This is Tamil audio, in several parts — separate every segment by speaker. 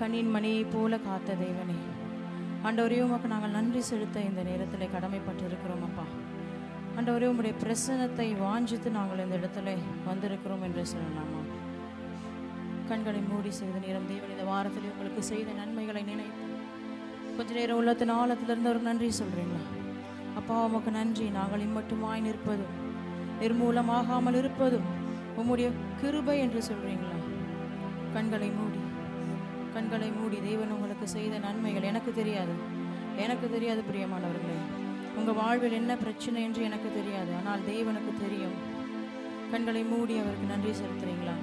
Speaker 1: கண்ணின் மணியை போல காத்த தேவனே. ஆண்டவரே உமக்கு நாங்கள் நன்றி செலுத்த இந்த நேரத்தில் கடமைப்பட்டிருக்கிறோம் அப்பா. ஆண்டவரே உம்முடைய பிரசன்னத்தை வாஞ்சித்து நாங்கள் இந்த இடத்துல வந்திருக்கிறோம் என்று சொல்லலாமா கண்களை மூடி செய்த நேரம் தேவன் இந்த வாரத்தில் உங்களுக்கு செய்த நன்மைகளை நினைத்து கொஞ்ச நேரம் உள்ளத்தின் ஆழத்திலிருந்து ஒரு நன்றி சொல்கிறீங்களா அப்பா உமக்கு நன்றி. நாங்கள் இம்மட்டுமாய் நிற்பதும் நிர்மூலமாகாமல் இருப்பதும் உம்முடைய கிருபை என்று சொல்கிறீங்களா கண்களை மூடி கண்களை மூடி தேவன் உங்களுக்கு செய்த நன்மைகள் எனக்கு தெரியாது. எனக்கு தெரியாது பிரியமானவர்களே. உங்கள் வாழ்வில் என்ன பிரச்சனை என்று எனக்கு தெரியாது. ஆனால் தேவனுக்கு தெரியும். கண்களை மூடி அவருக்கு நன்றி செலுத்துறீங்களா?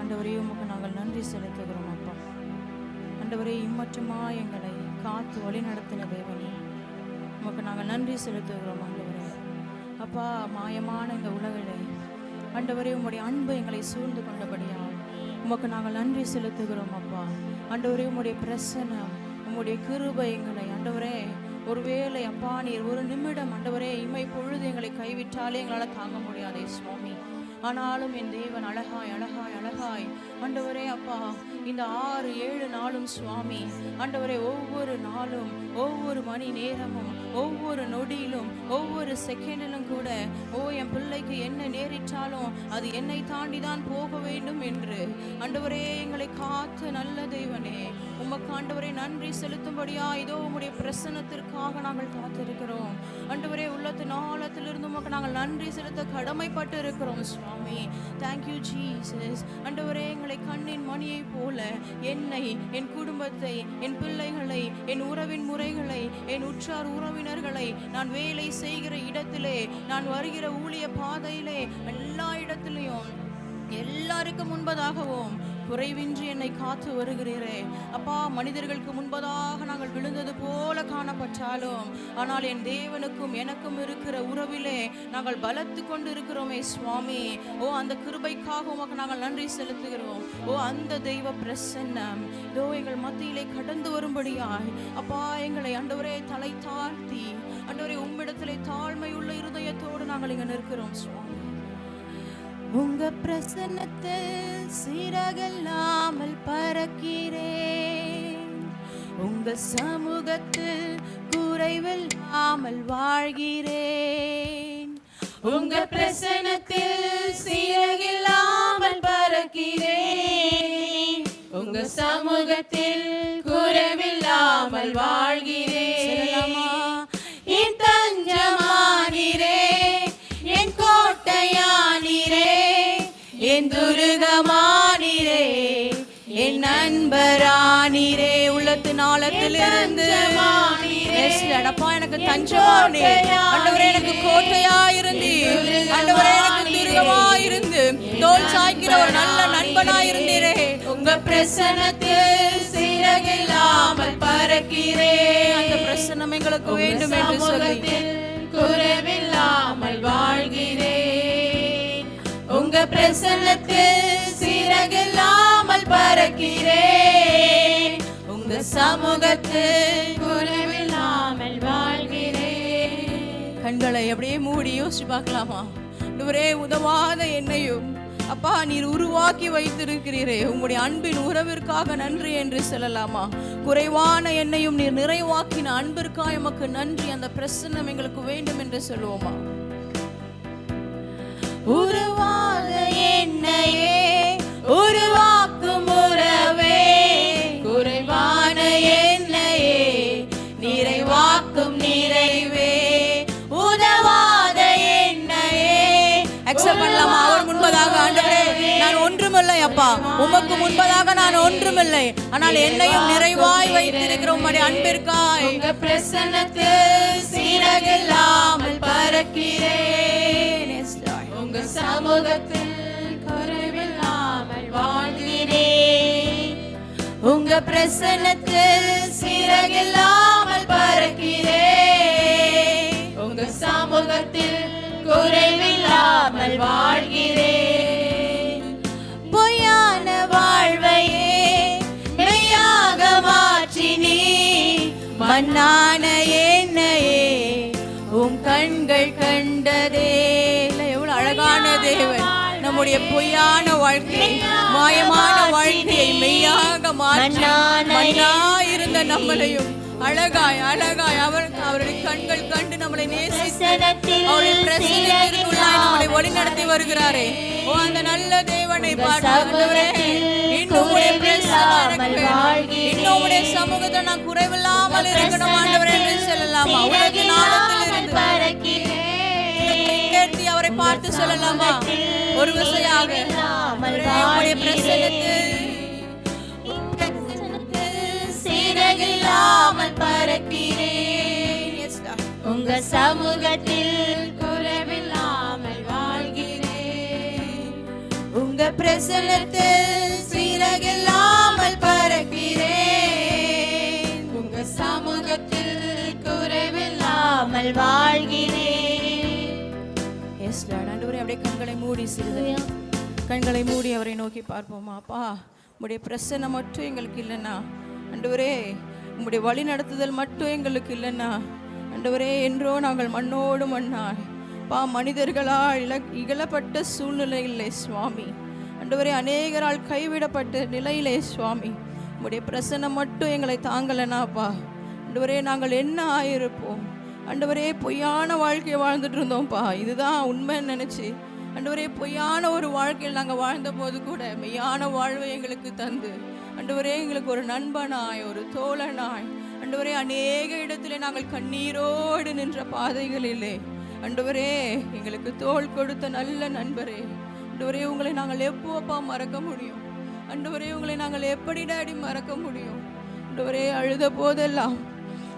Speaker 1: ஆண்டவரே உமக்கு நாங்கள் நன்றி செலுத்துகிறோம் அப்பா. ஆண்டவரே இம்மற்றுமா எங்களை காத்து வழி நடத்தின தேவனே. உமக்கு நாங்கள் நன்றி செலுத்துகிறோம் ஆண்டவரே. அப்பா மாயமான இந்த உலகிலே ஆண்டவரே உம்முடைய அன்பு எங்களை சூழ்ந்து கொண்டபடியா உமக்கு நாங்கள் நன்றி செலுத்துகிறோம் அப்பா. ஆண்டவரே உம்முடைய பிரசன்னம் உம்முடைய கிருபை எங்களை ஆண்டவரே ஒருவேளை அப்பா நீர் ஒரு நிமிடம் ஆண்டவரே இமை பொழுது எங்களை கைவிட்டாலே எங்களால் தாங்க முடியாதே சுவாமி. ஆனாலும் என் தேவன் அழகாய் அழகாய் அழகாய். ஆண்டவரே அப்பா இந்த ஆறு ஏழு நாளும் சுவாமி. ஆண்டவரே ஒவ்வொரு நாளும் ஒவ்வொரு மணி நேரமும் ஒவ்வொரு நொடியிலும் ஒவ்வொரு செகண்டிலும் கூட ஓ என் பிள்ளைக்கு என்ன நேரிட்டாலும் அது என்னை தாண்டி தான் போக வேண்டும் என்று. ஆண்டவரே எங்களை காத்து நல்ல தெய்வனே உமக்கு ஆண்டவரை நன்றி செலுத்தும்படியா இதோ உம்முடைய பிரசனத்திற்காக நாங்கள் காத்திருக்கிறோம். ஆண்டவரே உள்ளத்து நாளத்திலிருந்து உமக்கு நாங்கள் நன்றி செலுத்த கடமைப்பட்டு இருக்கிறோம் சுவாமி தேங்க்யூ ஜீசஸ் ஆண்டவரே எங்களை கண்ணின் மணியை போல என்னை என் குடும்பத்தை என் பிள்ளைகளை என் உறவின் முறைகளை என் உற்றார் உறவினர்களை நான் வேலை செய்கிற இடத்திலே நான் வருகிற ஊழிய பாதையிலே எல்லா இடத்திலையும் எல்லாருக்கும் முன்பதாகவும் குறைவின்றி என்னை காத்து வருகிறீரே. அப்பா மனிதர்களுக்கு முன்பதாக நாங்கள் விழுந்தது போல காணப்பட்டாலும் ஆனால் என் தேவனுக்கும் எனக்கும் இருக்கிற உறவிலே நாங்கள் பலத்து கொண்டு இருக்கிறோமே சுவாமி. ஓ அந்த கிருபைக்காக உமக்கு நாங்கள் நன்றி செலுத்துகிறோம். ஓ அந்த தெய்வ பிரசன்னம். இதோ எங்கள் மத்தியிலே கடந்து வரும்படியாய். அப்பா எங்களை அண்டவரே தலை தாழ்த்தி அண்டவரே உம்மிடத்திலே தாழ்மையுள்ள இருதயத்தோடு நாங்கள் இங்கே நிற்கிறோம் சுவாமி. உங்க பிரசன்னத்தில் சீரகல்லாமல் பறக்கிறேன். உங்க சமூகத்தில் குறைவில்லாமல் வாழ்கிறேன்.
Speaker 2: உங்க பிரசனத்தில் சீரகில்லாமல் பறக்கிறேன். உங்க சமூகத்தில் குறைவில்லாமல் வாழ்கிறேன். என் துருகமானிரே என் நண்பரானிரே.
Speaker 1: Yes, Lord. அப்பா எனக்கு தஞ்சமானே. ஆண்டவரே எனக்கு கோட்டையா இருந்து ஆண்டவரே எனக்கு துருகமா இருந்து தோல் சாய்க்கிற ஒரு நல்ல நண்பனா இருந்தீரே
Speaker 2: உங்க பிரசனத்தில் சிறகில்லாமல் பறக்கிறேன்
Speaker 1: அந்த பிரசன்னம் எங்களுக்கு வேண்டும் என்று சொல்லி.
Speaker 2: குறைவில்லாமல் வாழ்கிறேன் உங்க பிரசன்னத்தில் சிறகில்லாமல் பறக்கிறேன். உங்க சமூகத்தில் குறைவில்லாமல் வாழ்கிறேன்.
Speaker 1: கண்களை அப்படியே மூடி யோசிச்சு பார்க்கலாமா? ஒரே உதவாத என்னையும் அப்பா நீர் உருவாக்கி வைத்திருக்கிறீரே. உங்களுடைய அன்பின் உறவிற்காக நன்றி என்று சொல்லலாமா? குறைவான என்னையும் நீர் நிறைவாக்கின அன்பிற்காக எமக்கு நன்றி. அந்த பிரசன்னம் எங்களுக்கு வேண்டும் என்று சொல்லுவோமா?
Speaker 2: உருவாக என்னையே உருவாக்கும் உறவே. குறைவான என்னையே நிறைவாக்கும் நிறைவே. உதவாத என்னையே
Speaker 1: அக்செப்ட் பண்ணலாமா? அவர் முன்பதாக ஆண்டவரே நான் ஒன்றுமில்லை அப்பா. உமக்கு முன்பதாக நான் ஒன்றுமில்லை. ஆனால் என்னையும் நிறைவாய் வைத்திருக்கிற உம்முடைய அன்பிற்காய்.
Speaker 2: உங்க பிரசன்னத்தில் சீரகில்லாமல் பறக்கிறேன்.
Speaker 1: Lord.
Speaker 2: சமூகத்தில் குறைவில்லாமல் வாழ்கிறேன் உங்க பிரசன்னத்தில் சிறகில்லாமல் பறக்கிறேன் உங்க சமூகத்தில் குறைவில்லாமல் வாழ்கிறேன் பொய்யான வாழ்வையே மெய்யாக மாற்றி நீ மண்ணான என்னையே உம் கண்கள் கண்டதே.
Speaker 1: நம்முடைய பொய்யான வாழ்க்கை மாயமான வாழ்க்கையை மெய்யாக மாற்றி இருந்த நம்மளையும் அழகாய் அழகாய் அவர் அவருடைய கண்கள் கண்டு நம்மளை நேசித்து அவருடைய பிரசனத்திற்குள்ளாய் நம்மளை வழிநடத்தி வருகிறாரே. ஓ அந்த நல்ல தேவனை ஆண்டவரே, இன்னும். இன்னும் உம்முடைய சமூகத்தை நான் குறைவில்லாமல் இருக்கணும் ஆண்டவரே என்று சொல்லலாமா? உலக நாளத்தில் இருந்து. பார்த்து சொல்லலாமா? ஒரு விசையாக. உம்முடைய பிரசனத்தில்
Speaker 2: சிறகில்லாமல் பறக்கிறேன். உங்க சமூகத்தில் குறைவில்லாமல் வாழ்கிறேன்.
Speaker 1: உங்க பிரசனத்தில் சிறகில்லாமல் பறக்கிறேன்
Speaker 2: உங்க சமூகத்தில் குறைவில்லாமல் வாழ்கிறேன்.
Speaker 1: லார்ட் ஆண்டவரே அப்படியே கண்களை மூடி சிறிது கண்களை மூடி அவரை நோக்கி பார்ப்போமா. அப்பா உம்முடைய பிரசன்னம் மட்டும் எங்களுக்கு இல்லைன்னா ஆண்டவரே உம்முடைய வழி நடத்துதல் மட்டும் எங்களுக்கு இல்லைன்னா ஆண்டவரே என்றோ நாங்கள் மண்ணோடு மண்ணாய். பா மனிதர்களால் இழ இகழப்பட்ட சூழ்நிலையிலே சுவாமி. ஆண்டவரே அநேகரால் கைவிடப்பட்ட நிலையிலே சுவாமி. உம்முடைய பிரசன்னம் மட்டும் எங்களை தாங்கலைனாப்பா ஆண்டவரே நாங்கள் என்ன ஆயிருப்போம்? ஆண்டவரே பொய்யான வாழ்க்கையை வாழ்ந்துட்டு இருந்தோம்ப்பா இதுதான் உண்மைன்னு நினச்சி ஆண்டவரே பொய்யான ஒரு வாழ்க்கையில் நாங்கள் வாழ்ந்த போது கூட மெய்யான வாழ்வை எங்களுக்கு தந்து ஆண்டவரே எங்களுக்கு ஒரு நண்பனாய் ஒரு தோழனாய் ஆண்டவரே அநேக இடத்துல நாங்கள் கண்ணீரோடு நின்ற பாதைகளிலே ஆண்டவரே எங்களுக்கு தோள் கொடுத்த நல்ல நண்பரே ஆண்டவரே உங்களை நாங்கள் எப்போப்பா மறக்க முடியும்? ஆண்டவரே உங்களை நாங்கள் எப்படி டாடி மறக்க முடியும்? ஆண்டவரே அழுத போதெல்லாம்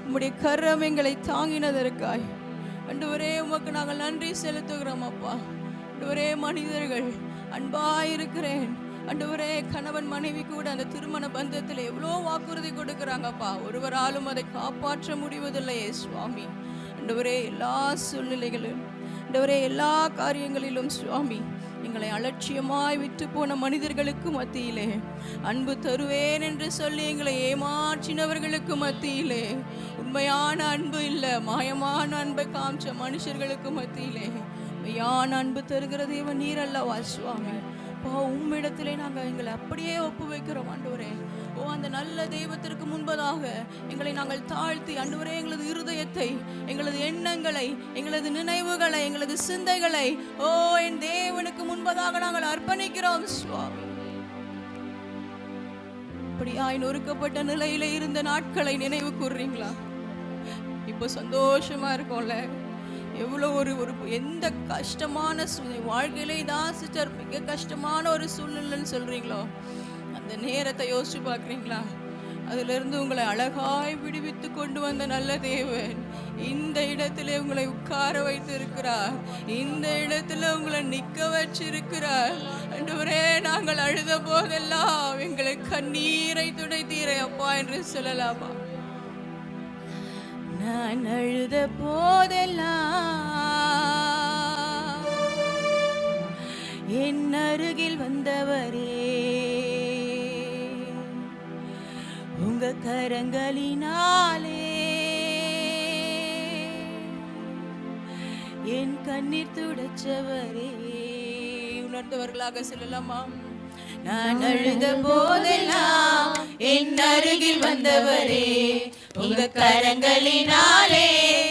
Speaker 1: உம்முடைய கரம் எங்களை தாங்கினதற்காய். ஒரே உமக்கு நாங்கள் நன்றி செலுத்துகிறோம் அப்பா. ஒரே மனிதர்கள் அன்பாயிருக்கிறேன் ஒரே கணவன் மனைவி கூட அந்த திருமண பந்தத்தில் எவ்வளோ வாக்குறுதி கொடுக்குறாங்கப்பா ஒருவராலும் அதை காப்பாற்ற முடிவதில்லையே சுவாமி. ஆண்டவரே எல்லா சூழ்நிலைகளிலும் ஒரே எல்லா காரியங்களிலும் சுவாமி. எங்களை அலட்சியமாய் விட்டு போன மனிதர்களுக்கு மத்தியிலே. அன்பு தருவேன் என்று சொல்லி எங்களை ஏமாற்றினவர்களுக்கு மத்தியிலே. உண்மையான அன்பு இல்லை மாயமான அன்பை காமிச்ச மனுஷர்களுக்கு மத்தியிலே. உண்மையான அன்பு தருகிற தேவன் நீர் அல்லவா சுவாமி? உம்மிடத்திலே நாங்கள் எங்களை அப்படியே ஒப்பு வைக்கிறோம் ஆண்டவரே. ஓ அந்த நல்ல தெய்வத்திற்கு முன்பதாக எங்களை நாங்கள் தாழ்த்தி அன்றுவரே எங்களது இருதயத்தை எங்களது எண்ணங்களை எங்களது நினைவுகளை எங்களது சிந்தைகளை ஓ என் தேவனுக்கு முன்பதாக நாங்கள் அர்ப்பணிக்கிறோம் சுவாமி. அப்படியாய் நொறுக்கப்பட்ட நிலையில இருந்த நாட்களை நினைவு கூறுறீங்களா இப்போ சந்தோஷமா இருக்கும்ல. எவ்வளோ ஒரு ஒரு எந்த கஷ்டமான சூழ்நிலை வாழ்க்கையிலே தான் சிஸ்டர் மிக கஷ்டமான ஒரு சூழ்நிலைன்னு சொல்றீங்களோ? அந்த நேரத்தை யோசிச்சு பார்க்குறீங்களா? அதிலிருந்து உங்களை அழகாய் விடுவித்து கொண்டு வந்த நல்ல தேவன் இந்த இடத்துல உங்களை உட்கார வைத்து இருக்கிறார் இந்த இடத்துல உங்களை நிக்க வச்சிருக்கிறார். அன்றுவரே நாங்கள் அழுத போதெல்லாம் எங்களை கண்ணீரை துடைத்தீரை அப்பா என்று சொல்லலாமா? நான் அழுத போதெல்லாம் என் அருகில் வந்தவரே உங்க கரங்களினாலே. என் கண்ணீர் துடைச்சவரே. உணர்ந்தவர்களாக சொல்லலாமா? நான் அழுத போதெல்லாம் என் அருகில் வந்தவரே. உங்க கரங்களினாலே.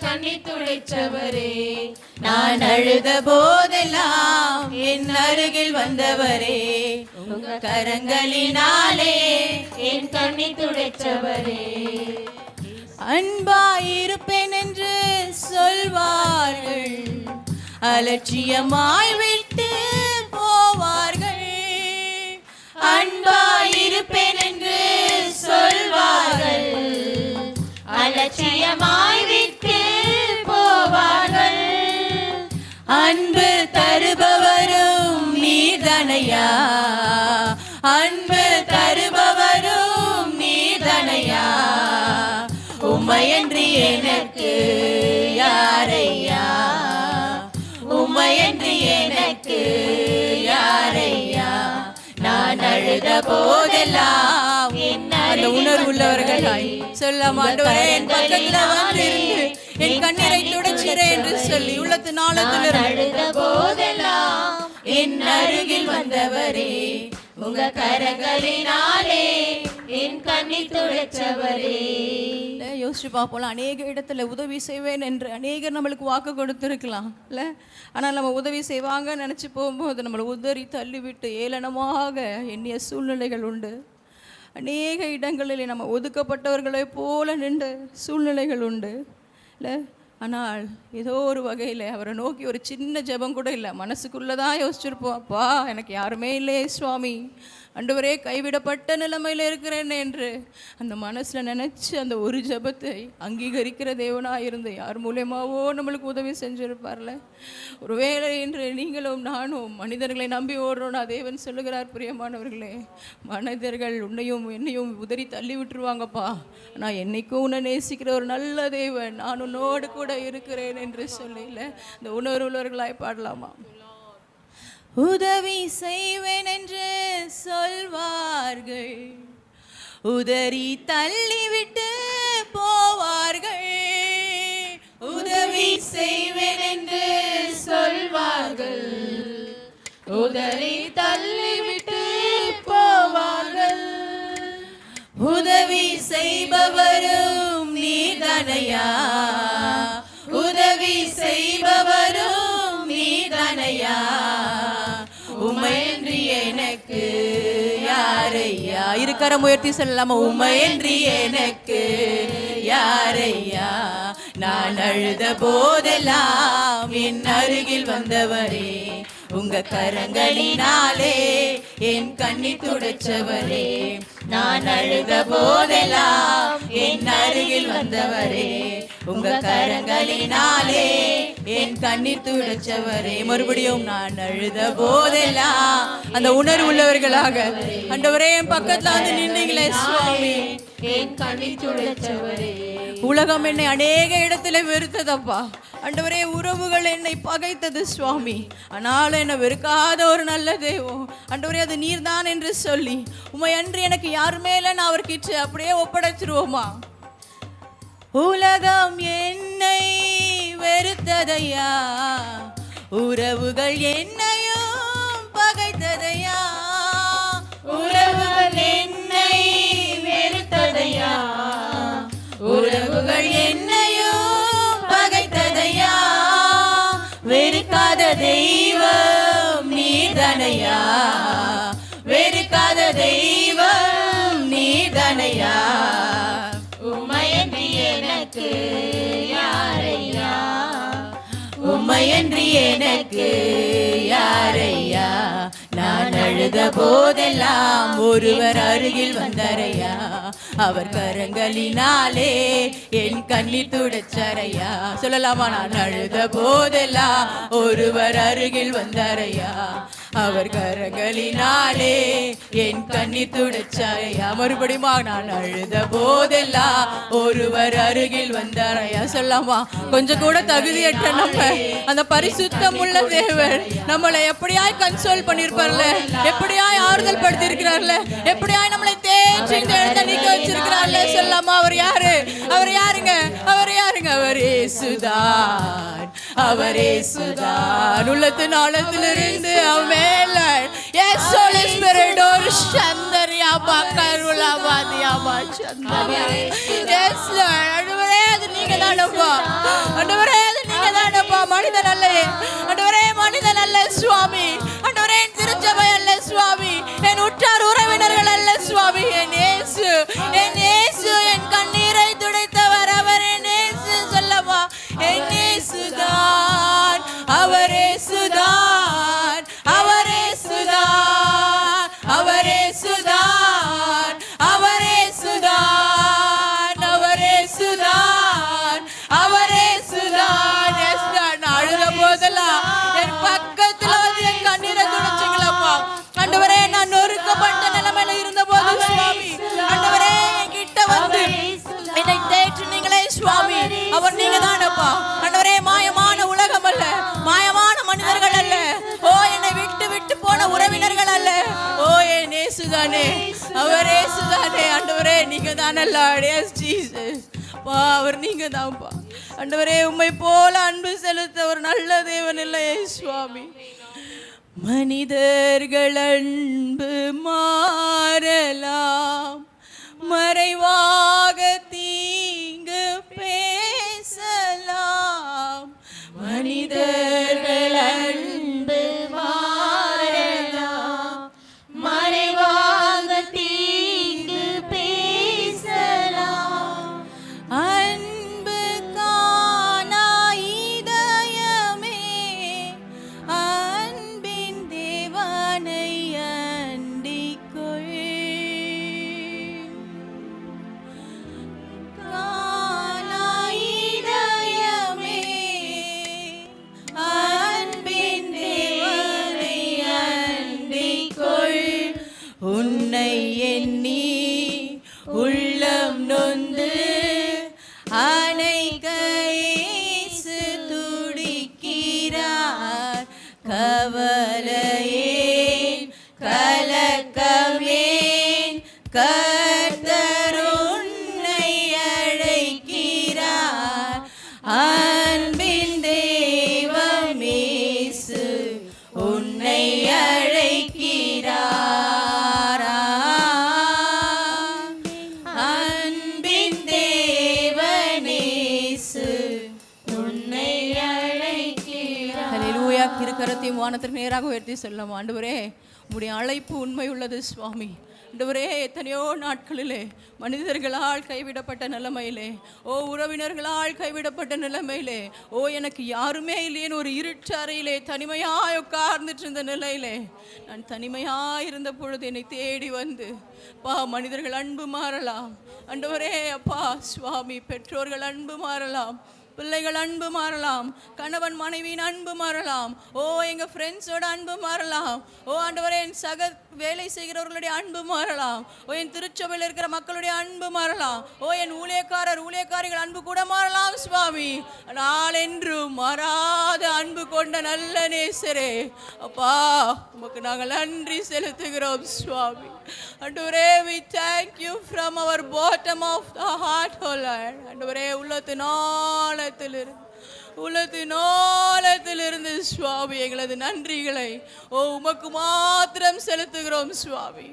Speaker 2: கண்ணி துடைச்சவரே
Speaker 1: நான் அழுத போதெல்லாம் என் அருகில் வந்தவரே. உங்க கரங்களினாலே
Speaker 2: என் கண்ணி துடைச்சவரே
Speaker 1: அன்பாயிருப்பேன் என்று சொல்வார்கள். அலட்சியமாய் விட்டு போவார்கள்.
Speaker 2: அன்பாயிருப்பேன் என்று சொல்வார்கள். அலட்சியமாய் விட்டு
Speaker 1: உம்மையன்றி எனக்கு யாரையா? உம்மையன்றி எனக்கு யாரையா? நான் அழுத போதெல்லாம் அந்த உணர்வு உள்ளவர்களாய் சொல்லாம என் பக்கத்துல வந்து இருந்து என் கண்ணீரை துடைச்சிரே என்று சொல்லி உள்ளத்து நாளத்திலிருந்து
Speaker 2: அழுத போதெல்லாம் என் அருகில் வந்தவரே உங்க கரங்களினாலே என் கண்ணி துடைச்சவரே.
Speaker 1: யோசிச்சு பார்ப்போம் அநேக இடத்துல உதவி செய்வேன் என்று அநேகர் நம்மளுக்கு வாக்கு கொடுத்துருக்கலாம். இல்ல ஆனால் நம்ம உதவி செய்வாங்கன்னு நினச்சி போகும்போது நம்மளை உதறி தள்ளிவிட்டு ஏளனமாக எண்ணிய சூழ்நிலைகள் உண்டு. அநேக இடங்களில் நம்ம ஒதுக்கப்பட்டவர்களை போல நின்ற சூழ்நிலைகள் உண்டு. இல்லை ஆனால் ஏதோ ஒரு வகையில் அவரை நோக்கி ஒரு சின்ன ஜெபம் கூட இல்லை. மனசுக்குள்ளே தான் யோசிச்சிருப்போம். அப்பா எனக்கு யாருமே இல்லையே சுவாமி. அண்டுவரே கைவிடப்பட்ட நிலைமையில் இருக்கிறேன் என்று. அந்த மனசில் நினச்சி அந்த ஒரு ஜெபத்தை அங்கீகரிக்கிற தேவனாக இருந்து யார் மூலியமாவோ நம்மளுக்கு உதவி செஞ்சுருப்பார்ல. ஒருவேளை இன்று நீங்களும் நானும் மனிதர்களை நம்பி ஓடுறோன்னா தேவன் சொல்லுகிறார் பிரியமானவர்களே. மனிதர்கள் உன்னையும் என்னையும் உதறி தள்ளி விட்டுருவாங்கப்பா. நான் என்னைக்கும் உன்னை நேசிக்கிற ஒரு நல்ல தேவன். நான் உன்னோடு கூட இருக்கிறேன் என்று சொல்லல. இந்த உணர்வுள்ளவர்களாய் பாடலாமா? உதவி செய்வேன் என்று சொல்வார்கள். உதறி தள்ளிவிட்டு போவார்கள். உதவி
Speaker 2: செய்வேன் என்று சொல்வார்கள். உதறி தள்ளிவிட்டு போவார்கள்.
Speaker 1: உதவி செய்பவரும் நீதனையா உதவி யாரையா இருக்கிற முயற்சி சொல்லலாமா உமையன்றி எனக்கு யாரையா? நான் அழுத போதெல்லாம் என் அருகில் வந்தவரே உங்க கரங்களினாலே என் கண்ணி துடைச்சவரே நான் அழுத போதெல்லாம் என் அருகில் வந்தவரே. உங்க கரங்களினாலே என் கண்ணீர் துடைச்சவரே. மறுபடியும் நான் அழுத போதெல்லாம் அந்த உணர்வு உள்ளவர்களாக ஆண்டவரே என் பக்கத்துல வந்து நின்னீங்களே சுவாமி.
Speaker 2: என் கண்ணீர் துடைச்சவரே.
Speaker 1: உலகம் என்னை அநேக இடத்துல வெறுத்ததப்பா. அண்டவரே உறவுகள் என்னை பகைத்தது சுவாமி. ஆனாலும் என்னை வெறுக்காத ஒரு நல்ல தெய்வம். அண்டவரே அது நீர்தான் என்று சொல்லி. உமை அன்று எனக்கு யார் மேல நான் அவர்கிட்ட அப்படியே ஒப்படைச்சிருவோமா? உலகம் என்னை வெறுத்ததையா? உறவுகள் என்னையும் பகைத்ததையா? நீதனையா வெறுக்காத தெய்வம் நீதனையா
Speaker 2: உம்மையன்றி எனக்கு யாரையா?
Speaker 1: உம்மையன்றி எனக்கு யாரையா? நான் அழுத போதெல்லாம் ஒருவர் அருகில் வந்தாரையா அவர் கரங்களினாலே என் கண்ணி துடைச்சாரையா சொல்லலாமா? நான் அழுத போதெல்லாம் ஒருவர் அருகில் வந்தாரையா அவர் கரங்களினாலே என் கண்ணி துடைச்சாரையா மறுபடியுமா நான் அழுத போதெல்லாம் ஒருவர் அருகில் வந்தாரையா சொல்லாமா கொஞ்சம் கூட தகுதியற்ற நம்ம அந்த பரிசுத்தம் உள்ள தேவர் நம்மளை எப்படியாய் கன்சோல் பண்ணிருப்பார்ல? எப்படியாய் ஆறுதல் படுத்திருக்கிறார்ல? எப்படியாய் நம்மளை தேய்ச்சி இந்த இடத்த நிக்க வச்சிருக்கிறார்ல? சொல்லாமா அவர் யாரு? அவர் யாருங்க? அவர் யாருங்க? அவர் ஏசுதான் அவரே சுதா உள்ளத்து நாளத்திலிருந்து அவன் மேல எஸ் ஹோலி ஸ்பிரிட் ஒரு சந்தரியா பக்கருளா வாதியாமா சந்தரியா எஸ் ஆண்டவரே அது நீங்க தானப்பா ஆண்டவரே அது நீங்க தானப்பா மனிதன் அல்ல. ஆண்டவரே மனிதன் அல்ல சுவாமி. ஆண்டவரே என் திருச்சபை அல்ல சுவாமி. என் உற்றார் உறவினர்கள் அல்ல சுவாமி. என் இயேசு என் கண்ணீரை துடைத்தவர் அவர். என் இயேசு சொல்லவா? என் அவரே சுதான் சாதாரண உறவினர்கள் அல்ல. ஓ ஏ நேசுதானே அவரே சுதானே ஆண்டவரே நீங்க தானல்ல பா அவர் நீங்க தான்ப்பா ஆண்டவரே உண்மை போல அன்பு செலுத்த ஒரு நல்ல தேவன் இல்லை சுவாமி. மனிதர்கள் அன்பு மா நேராக உயர்த்தி சொல்லலாம் ஆண்டவரே உடைய அழைப்பு உண்மை உள்ளது சுவாமி. ஆண்டவரே எத்தனையோ நாட்களிலே மனிதர்களால் கைவிடப்பட்ட நிலைமையிலே ஓ உறவினர்களால் கைவிடப்பட்ட நிலைமையிலே ஓ எனக்கு யாருமே இல்லையேன்னு ஒரு இருட்டறையிலே தனிமையாய் உட்கார்ந்துட்டு இருந்த நிலையிலே நான் தனிமையாய் இருந்த பொழுது என்னை தேடி வந்து பா மனிதர்கள் அன்பு மாறலாம். ஆண்டவரே அப்பா சுவாமி பெற்றோர்கள் அன்பு மாறலாம். பிள்ளைகள் அன்பு மாறலாம். கணவன் மனைவியின் அன்பு மாறலாம். ஓ எங்கள் ஃப்ரெண்ட்ஸோட அன்பு மாறலாம். ஓ ஆண்டவரே என் சக வேலை செய்கிறவர்களுடைய அன்பு மாறலாம். ஓ என் திருச்சபையில் இருக்கிற மக்களுடைய அன்பு மாறலாம். ஓ என் ஊழியக்காரர் ஊழியக்காரிகள் அன்பு கூட மாறலாம் சுவாமி. நாளென்றும் மாறாத அன்பு கொண்ட நல்ல நேசரே. அப்பா உமக்கு நாங்கள் நன்றி செலுத்துகிறோம் சுவாமி. ஆண்டவரே we thank you from our bottom of the heart oh Lord. ஆண்டவரே உள்ளத்தின் ஆழத்திலிருந்து உள்ளத்தின் ஆழத்திலிருந்து சுவாமி எங்களது நன்றிகளை ஓ உமக்கு மாத்திரம் செலுத்துகிறோம் சுவாமி.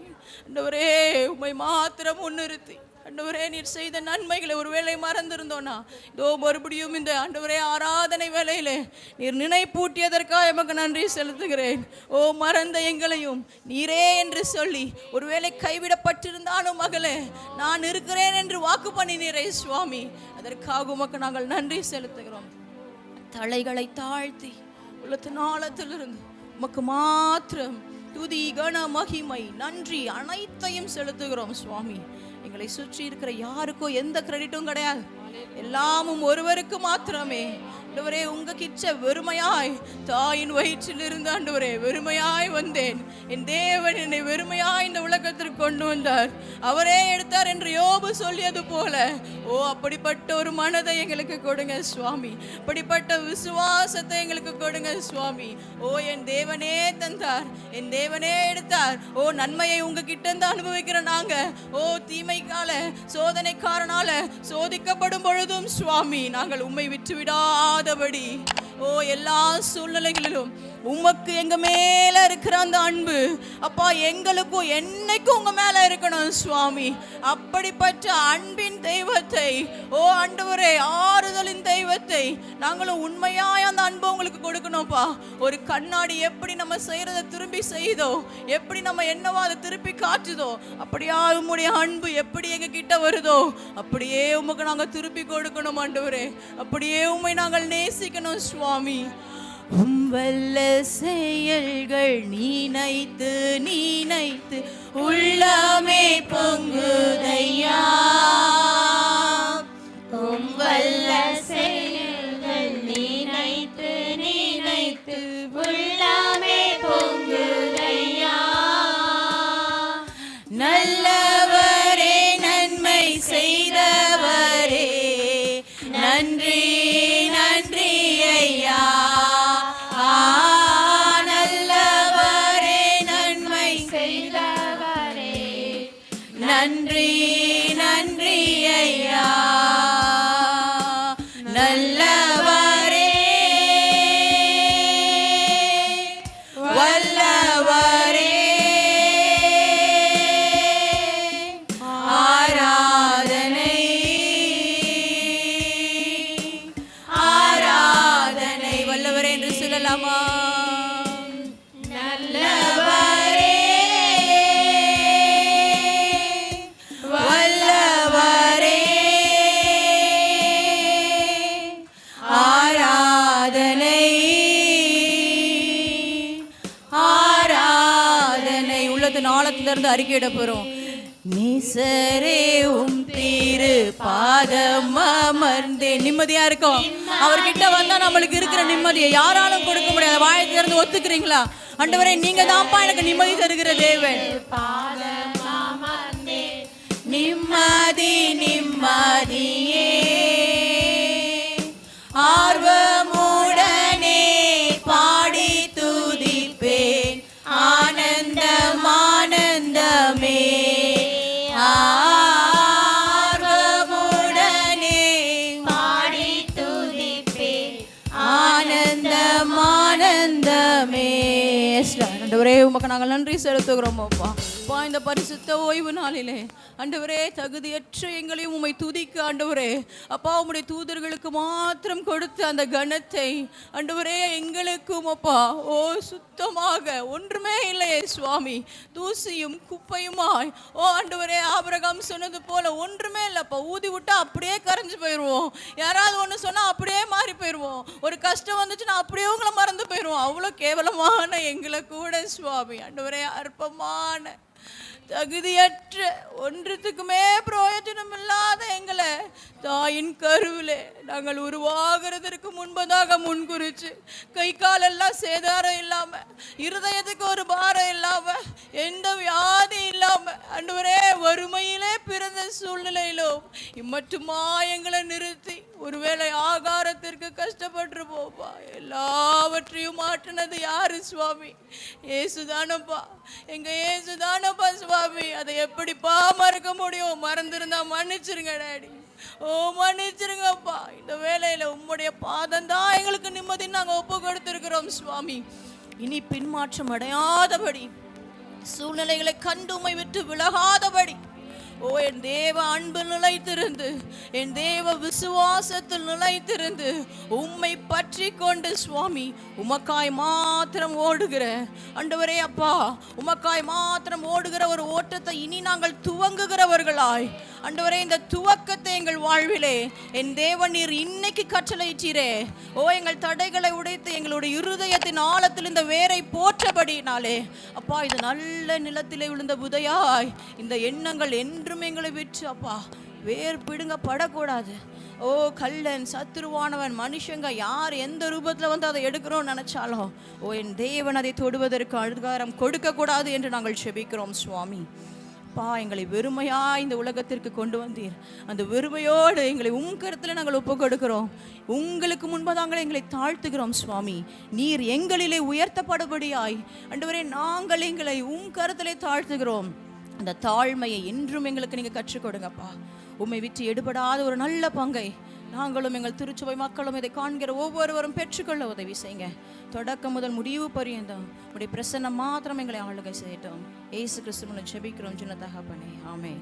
Speaker 1: ஆண்டவரே உமை மாத்திரம் முன்னிறுத்தி அண்டவரே நீர் செய்த நன்மைகளை ஒருவேளை மறந்திருந்தோனா இதோ மறுபடியும் இந்த அண்டவரே ஆராதனை வேலையிலே நீர் நினைப்பூட்டியதற்காக எமக்கு நன்றி செலுத்துகிறேன். ஓ மறந்த எங்களையும் நீரே என்று சொல்லி ஒருவேளை கைவிடப்பட்டிருந்தாலும் மகளே நான் இருக்கிறேன் என்று வாக்கு பண்ணினீரே சுவாமி. அதற்காக உமக்கு நாங்கள் நன்றி செலுத்துகிறோம். தலைகளை தாழ்த்தி உள்ளத்தின் ஆழத்திலிருந்து உமக்கு மாத்திரம் துதி கன மகிமை நன்றி அனைத்தையும் செலுத்துகிறோம் சுவாமி. எங்களை சுற்றி இருக்கிற யாருக்கும் எந்த கிரெடிட்டும் கிடையாது. எல்லாமும் ஒருவருக்கு மாத்திரமே. ஆண்டவரே உங்க கிச்ச வெறுமையாய் தாயின் வயிற்றில் இருந்து ஆண்டவரே வெறுமையாய் வந்தேன். என் தேவன் என்னை வெறுமையாய் இந்த உலகத்திற்கு கொண்டு வந்தார். அவரே எடுத்தார் என்று யோபு சொல்லியது போல ஓ அப்படிப்பட்ட ஒரு மனதை எங்களுக்கு கொடுங்க சுவாமி. அப்படிப்பட்ட விசுவாசத்தை எங்களுக்கு கொடுங்க சுவாமி. ஓ என் தேவனே தந்தார். என் தேவனே எடுத்தார். ஓ நன்மையை உங்ககிட்ட இருந்து அனுபவிக்கிற நாங்க. ஓ தீமைக்கால சோதனைக்காரனால சோதிக்கப்படும் பொழுதும் சுவாமி நாங்கள் உம்மை விட்டு இல்லாதபடி ஓ எல்லா சூழ்நிலைகளிலும் உமக்கு எங்க மேல இருக்கிற அந்த அன்பு அப்பா எங்களுக்கும் என்னைக்கும் உங்க மேல இருக்கணும் சுவாமி. அப்படிப்பட்ட அன்பின் தெய்வத்தை ஓ ஆண்டவரே ஆறுதல் தெய்வத்தை நாங்களும் உண்மையாய் அந்த அன்பை உங்களுக்கு கொடுக்கணும்ப்பா. ஒரு கண்ணாடி எப்படி நம்ம செய்கிறத திரும்பி செய்தோ எப்படி நம்ம என்னவோ அதை திருப்பி காட்டுதோ அப்படியா உம்முடைய அன்பு எப்படி எங்க கிட்ட வருதோ அப்படியே உமக்கு நாங்க திருப்பி கொடுக்கணும் ஆண்டவரே. அப்படியே உம்மை நாங்கள் நேசிக்கணும் சுவாமி. உம் வல்ல செயல்கள் நீனைத்து நீனைத்து உள்ளமே பொங்குதையா.
Speaker 2: உம்
Speaker 1: உள்ளது நாளத்திலிருந்து அறிக்கையிட போறோம் நீசரே உம் தீரு பாதம் அமர்ந்தே. நிம்மதியா இருக்கும். அவர்கிட்ட வந்தா நம்மளுக்கு இருக்கிற நிம்மதியை யாராலும் கொடுக்க முடியாது. வாயை திறந்து ஒத்துக்கிறீங்களா? ஆண்டவரே நீங்க தான்ப்பா எனக்கு நிம்மதி தருகிற தேவன். நிம்மதி ஆண்டவரே உமக்கு நாங்கள் நன்றி செலுத்துகிறோம் அப்பா. அப்பா இந்த பரிசுத்த ஓய்வு நாளிலே. ஆண்டவரே தகுதியற்ற எங்களையும் உம்மை துதிக்க ஆண்டவரே. அப்பா உம்முடைய தூதர்களுக்கு மாத்திரம் கொடுத்த அந்த கணத்தை ஆண்டவரே எங்களுக்கும் அப்பா. ஓ சுத்தமாக. ஒன்றுமே இல்லையே சுவாமி. தூசியும் குப்பையுமாய். ஓ ஆண்டவரே ஆபரகம் சொன்னது போல ஒன்றுமே இல்லைப்பா ஊதி விட்டா அப்படியே கரைஞ்சு போயிடுவோம் யாராவது ஒன்று சொன்னால் அப்படியே மாறி போயிடுவோம் ஒரு கஷ்டம் வந்துச்சுன்னா அப்படியே உங்களை மறந்து போயிடுவோம் அவ்வளோ கேவலமான எங்களை கூட சுவாமி ஆண்டவரே அற்பமான தகுதியற்ற ஒன்றுத்துக்குமே பிரயோஜனம் இல்லாத எங்களை தாயின் கருவிலே நாங்கள் உருவாகிறதற்கு முன்பதாக முன்குறிச்சு கை காலெல்லாம் சேதாரம் இல்லாம இருதயத்துக்கு ஒரு பா அன்றுவரே வறுமையிலே பிறந்த சூழ்நிலையிலும் இம்மட்டுமா எங்களை நிறுத்தி ஒருவேளை ஆகாரத்திற்கு கஷ்டப்பட்டு போப்பா எல்லாவற்றையும் மாற்றினது யாரு சுவாமி? ஏசுதானப்பா. எங்க ஏசுதானப்பா சுவாமி? அதை எப்படிப்பா மறக்க முடியும்? மறந்துருந்தா மன்னிச்சிருங்க டேடி. ஓ மன்னிச்சிருங்கப்பா. இந்த வேலையில உம்முடைய பாதம் தான் எங்களுக்கு நிம்மதி நாங்கள் ஒப்பு கொடுத்துருக்கிறோம் சுவாமி. இனி பின்மாற்றம் அடையாதபடி சூழ்நிலைகளை கண்டு விட்டு விலகாதபடி. ஓ என் தேவ அன்பு நிலைத்திருந்து என் தேவ விசுவாசத்தில் நிலைத்திருந்து உம்மை பற்றி கொண்டு சுவாமி உமக்காய் மாத்திரம் ஓடுகிற. அண்டவரே அப்பா உமக்காய் மாத்திரம் ஓடுகிற ஒரு ஓட்டத்தை இனி நாங்கள் துவங்குகிறவர்களாய். அண்டவரே இந்த துவக்கத்தை எங்கள் வாழ்விலே என் தேவன் நீர் இன்னைக்கு கட்டளையிட்டீரே. ஓ எங்கள் தடைகளை உடைத்து எங்களுடைய இருதயத்தின் ஆழத்தில் இந்த வேரை போற்றபடினாலே அப்பா இது நல்ல நிலத்திலே விழுந்த புதையாய். இந்த எண்ணங்கள் என்றும் எங்களை விற்று அப்பா வேர் பிடுங்க படக்கூடாது ஓ கள்ளன் சத்துருவானவன் மனுஷங்க யார் எந்த ரூபத்தில் வந்து அதை எடுக்கிறோம்னு நினச்சாலும் ஓ என் தேவன் அதை தொடுவதற்கு அதிகாரம் கொடுக்கக்கூடாது என்று நாங்கள் செபிக்கிறோம் சுவாமி. பா எங்களை வெறுமையா இந்த உலகத்திற்கு கொண்டு வந்தீர். அந்த வெறுமையோடு எங்களை உங்கரத்தில் நாங்கள் ஒப்பு கொடுக்கிறோம். உங்களுக்கு முன்பதாங்களே எங்களை தாழ்த்துகிறோம் சுவாமி. நீர் எங்களிலே உயர்த்தப்படுபடியாய் அன்றுவரே நாங்கள் எங்களை உம் கருத்திலே தாழ்த்துகிறோம். அந்த தாழ்மையை என்றும் எங்களுக்கு நீங்கள் கற்றுக் கொடுங்கப்பா. உம்மை விட்டு எடுபடாத ஒரு நல்ல பங்கை. நாங்களும் எங்கள் திருச்சுவை மக்களும் இதை காண்கிற ஒவ்வொருவரும் பெற்றுக்கொள்ள உதவி செய்யுங்க. தொடக்கம் முதல் முடிவு பரியந்தம். உடைய பிரசன்னம் மாத்திரம் எங்களை ஆளுகை செய்யட்டும். ஏசு கிறிஸ்துவனை ஜெபிக்கிறோம். சின்ன தகப்பனே ஆமே